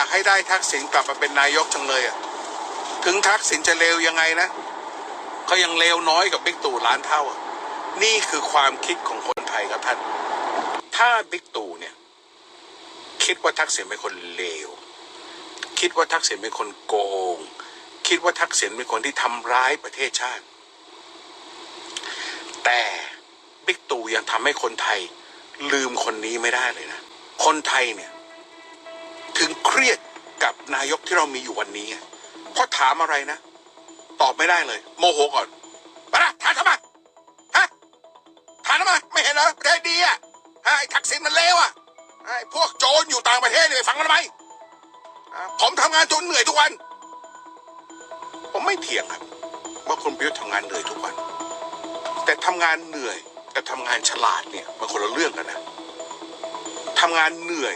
ากให้ได้ทักษิณกลับมาเป็นนายกจังเลยอะถึงทักษิณจะเลวยังไงนะก็ยังเลวน้อยกับบิ๊กตู่ล้านเท่าอะนี่คือความคิดของคนไทยครับท่าน ถ้าบิ๊กตู่เนี่ย คิดว่าทักษิณเป็นคนเลว คิดว่าทักษิณเป็นคนโกง คิดว่าทักษิณเป็นคนที่ทำร้ายประเทศชาติ แต่บิ๊กตู่ยังทำให้คนไทยลืมคนนี้ไม่ได้เลยนะ คนไทยเนี่ย รียดกับนายกที่เรามีอยู่วันนี้อะเพราะถามอะไรนะ ตอบไม่ได้เลย โมโหก่อนไปนะถามทำไมฮะถามทำไมไม่เห็นเหรอประเทศดีอะฮะไอ้ทักษิณมันเลวอะไอ้พวกโจรอยู่ต่างประเทศเนี่ยฟังกันทำไมผมทำงานจนเหนื่อยทุกวัน ผมไม่เถียงครับ ว่าคุณประยุทำงานเหนื่อยทุกวัน แต่ทำงานเหนื่อยกับทำงานฉลาดเนี่ยมันคนละเรื่องกันนะทำงานเหนื่อย